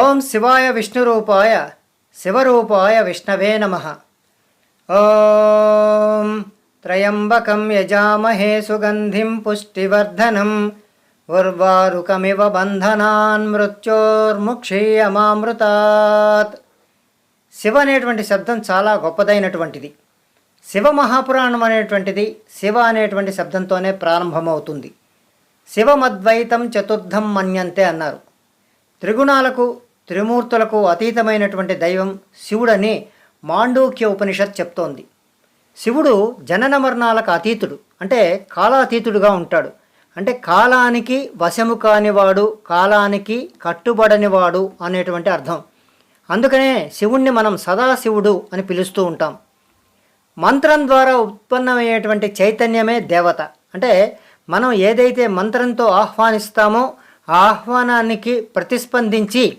ఓం శివాయ విష్ణురూపాయ శివరూపాయ విష్ణవే నమ. ఓం త్రయంబకం యజామహే సుగంధిం పుష్టివర్ధనం ఉర్వారుకమివ బంధనాన్ మృత్యోర్ముక్షీయమామృతాత్. శివ అనేటువంటి శబ్దం చాలా గొప్పదైనటువంటిది. శివ మహాపురాణం అనేటువంటిది శివ అనేటువంటి శబ్దంతోనే ప్రారంభమవుతుంది. శివమద్వైతం చతుర్థం మన్యంతే అన్నారు. త్రిగుణాలకు త్రిమూర్తులకు అతీతమైనటువంటి దైవం శివుడని మాండూక్య ఉపనిషత్ చెప్తోంది. శివుడు జనన మరణాలకు అతీతుడు అంటే కాలాతీతుడుగా ఉంటాడు. అంటే కాలానికి వశము కానివాడు కాలానికి కట్టుబడనివాడు అనేటువంటి అర్థం. అందుకనే శివుణ్ణి మనం సదాశివుడు అని పిలుస్తూ ఉంటాం. మంత్రం ద్వారా ఉత్పన్నమయ్యేటువంటి చైతన్యమే దేవత. అంటే మనం ఏదైతే మంత్రంతో ఆహ్వానిస్తామో ఆహ్వానానికి ప్రతిస్పందించి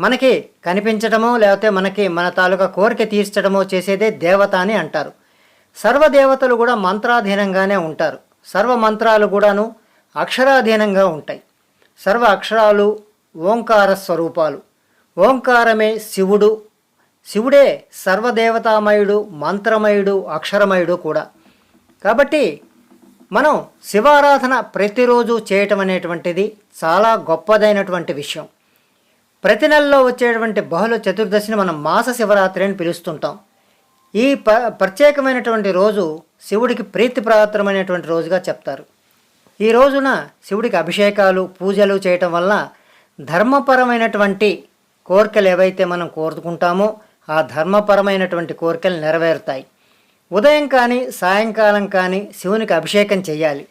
మనకి కనిపించడమో లేకపోతే మనకి మన తాలూకా కోరిక తీర్చడమో చేసేదే దేవత అని అంటారు. సర్వదేవతలు కూడా మంత్రాధీనంగానే ఉంటారు. సర్వ మంత్రాలు కూడాను అక్షరాధీనంగా ఉంటాయి. సర్వ అక్షరాలు ఓంకార స్వరూపాలు. ఓంకారమే శివుడు. శివుడే సర్వదేవతామయుడు మంత్రమయుడు అక్షరమయుడు కూడా. కాబట్టి మనం శివారాధన ప్రతిరోజు చేయటం అనేటువంటిది చాలా గొప్పదైనటువంటి విషయం. ప్రతి నెలలో వచ్చేటువంటి బహుళ చతుర్దశిని మనం మాస శివరాత్రి అని పిలుస్తుంటాం. ఈ ప ప్రత్యేకమైనటువంటి రోజు శివుడికి ప్రీతిప్రాత్రమైనటువంటి రోజుగా చెప్తారు. ఈ రోజున శివుడికి అభిషేకాలు పూజలు చేయటం వల్ల ధర్మపరమైనటువంటి కోరికలు ఏవైతే మనం కోరుకుంటామో ఆ ధర్మపరమైనటువంటి కోరికలు నెరవేరుతాయి. ఉదయం కానీ సాయంకాలం కానీ శివునికి అభిషేకం చేయాలి.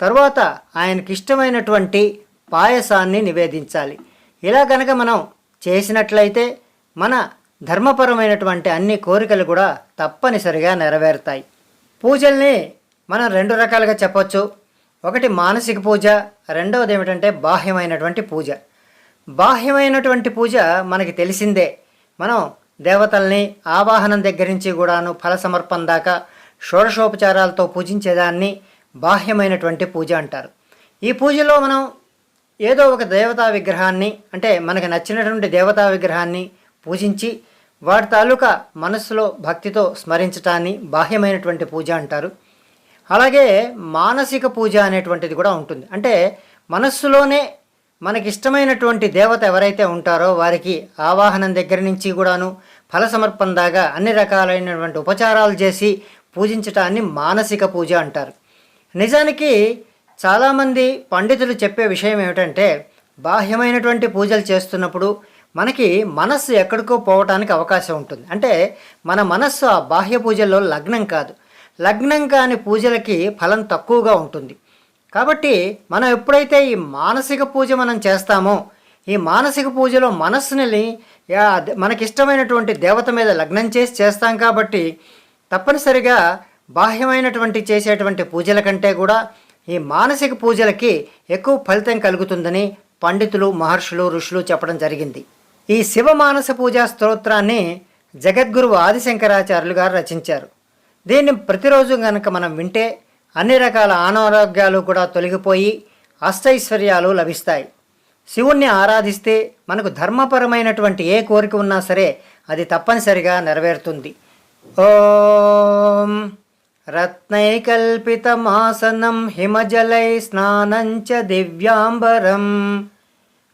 తర్వాత ఆయనకి ఇష్టమైనటువంటి పాయసాన్ని నివేదించాలి. ఇలా కనుక మనం చేసినట్లయితే మన ధర్మపరమైనటువంటి అన్ని కోరికలు కూడా తప్పనిసరిగా నెరవేరుతాయి. పూజల్ని మనం రెండు రకాలుగా చెప్పొచ్చు. ఒకటి మానసిక పూజ రెండవది ఏమిటంటే బాహ్యమైనటువంటి పూజ. బాహ్యమైనటువంటి పూజ మనకి తెలిసిందే. మనం దేవతల్ని ఆవాహనం దగ్గర నుంచి కూడాను ఫల సమర్పణ దాకా షోడశోపచారాలతో పూజించేదాన్ని బాహ్యమైనటువంటి పూజ అంటారు. ఈ పూజలో మనం ఏదో ఒక దేవతా విగ్రహాన్ని అంటే మనకు నచ్చినటువంటి దేవతా విగ్రహాన్ని పూజించి వాటి తాలూకా మనస్సులో భక్తితో స్మరించటాన్ని బాహ్యమైనటువంటి పూజ అంటారు. అలాగే మానసిక పూజ అనేటువంటిది కూడా ఉంటుంది. అంటే మనస్సులోనే మనకిష్టమైనటువంటి దేవత ఎవరైతే ఉంటారో వారికి ఆవాహనం దగ్గర నుంచి కూడాను ఫల సమర్పణ దాకా అన్ని రకాలైనటువంటి ఉపచారాలు చేసి పూజించటాన్ని మానసిక పూజ అంటారు. నిజానికి చాలామంది పండితులు చెప్పే విషయం ఏమిటంటే బాహ్యమైనటువంటి పూజలు చేస్తున్నప్పుడు మనకి మనస్సు ఎక్కడికో పోవటానికి అవకాశం ఉంటుంది. అంటే మన మనస్సు ఆ బాహ్య పూజల్లో లగ్నం కాదు. లగ్నం కాని పూజలకి ఫలం తక్కువగా ఉంటుంది. కాబట్టి మనం ఎప్పుడైతే ఈ మానసిక పూజ మనం చేస్తామో ఈ మానసిక పూజలో మనస్సుని మనకిష్టమైనటువంటి దేవత మీద లగ్నం చేసి చేస్తాం కాబట్టి తప్పనిసరిగా బాహ్యమైనటువంటి చేసేటువంటి పూజల కంటే కూడా ఈ మానసిక పూజలకి ఎక్కువ ఫలితం కలుగుతుందని పండితులు మహర్షులు ఋషులు చెప్పడం జరిగింది. ఈ శివ మానస పూజా స్తోత్రాన్ని జగద్గురువు ఆదిశంకరాచార్యులు గారు రచించారు. దీన్ని ప్రతిరోజు కనుక మనం వింటే అన్ని రకాల అనారోగ్యాలు కూడా తొలగిపోయి అష్టైశ్వర్యాలు లభిస్తాయి. శివుణ్ణి ఆరాధిస్తే మనకు ధర్మపరమైనటువంటి ఏ కోరిక ఉన్నా సరే అది తప్పనిసరిగా నెరవేరుతుంది. ఓం రత్నైకల్పితమాసనం హిమజలై స్నానంచ దివ్యాంబరం.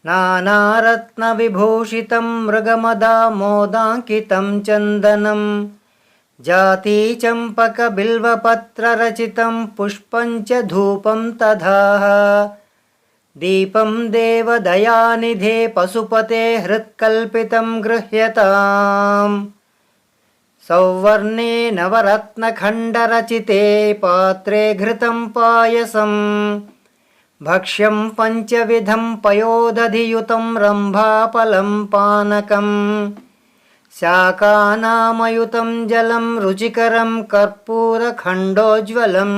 నానారత్నవిభూషితం మృగమదామోదాంకితం చందనం. జాతీ చంపక బిల్వపత్రరచితం పుష్పం చ ధూపం తథా. దీపం దేవదయానిధే పశుపతే హృత్కల్పితం గృహ్యతాం. సౌవర్ణే నవరత్నఖండరచితే పాత్రే ఘృతం పాయసం. భక్ష్యం పంచవిధం పయోదధియుతం రంభాఫలం పానకం. శాకానామయుతం జలం రుచికరం కర్పూరఖండోజ్వలం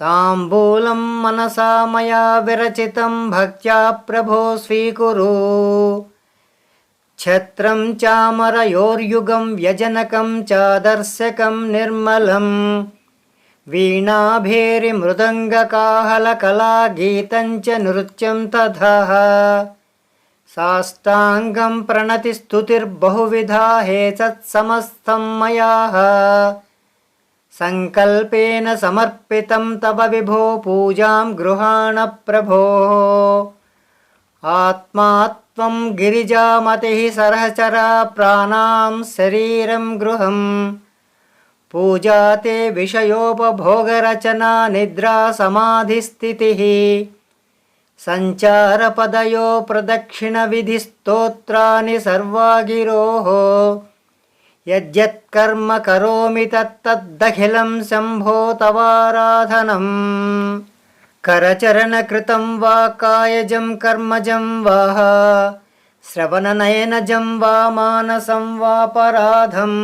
తాంబూలం మనసా మయా విరచితం భక్త్యా ప్రభో స్వీకురు ఛత్రం చామరయోర్యుగం వ్యజనకం చాదర్శకం నిర్మలం వీణాభేరిమృదంగకాహలకళాగీతం చ నృత్యం తథ సాష్టాంగం ప్రణతి స్తుతిర్బహువిధా హేతత్సమస్తం మయా సంకల్పేన సమర్పితం తవ విభో పూజాం గృహాణ ప్రభో ఆత్మాత్వం గిరిజామతి సరచరా ప్రాణాం శరీరం గృహం పూజా తే విషయోపభోగరచనా నిద్రా సమాధిస్థితి सञ्चारपदयो प्रदक्षिणविधिस्तोत्राणि सर्वागिरोः यद्यत्कर्म करोमि तत्तद्दखिलं शम्भो तवाराधनम् करचरणकृतं वा कायजं कर्मजं वा श्रवणनयनजं वा मानसं वापराधं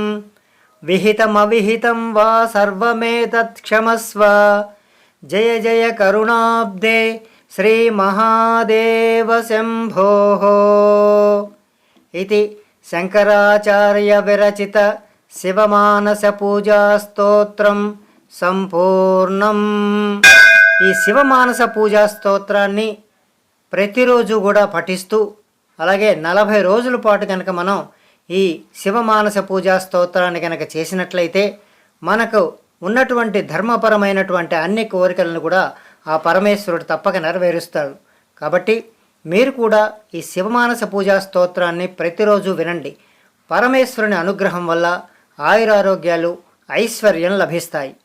विहितमविहितं वा सर्वमेतत्क्षमस्व जय जय करुणाब्दे श्रीमहादेव शम्भोः इति शङ्कराचार्यविरचित शिवमानसपूजास्तोत्रं सम्पूर्णम् ఈ శివమానస పూజా స్తోత్రాన్ని ప్రతిరోజు కూడా పఠిస్తూ అలాగే నలభై రోజుల పాటు కనుక మనం ఈ శివమానస పూజా స్తోత్రాన్ని కనుక చేసినట్లయితే మనకు ఉన్నటువంటి ధర్మపరమైనటువంటి అన్ని కోరికలను కూడా ఆ పరమేశ్వరుడు తప్పక నెరవేరుస్తాడు. కాబట్టి మీరు కూడా ఈ శివమానస పూజా స్తోత్రాన్ని ప్రతిరోజు వినండి. పరమేశ్వరుని అనుగ్రహం వల్ల ఆయురారోగ్యాలు ఐశ్వర్యం లభిస్తాయి.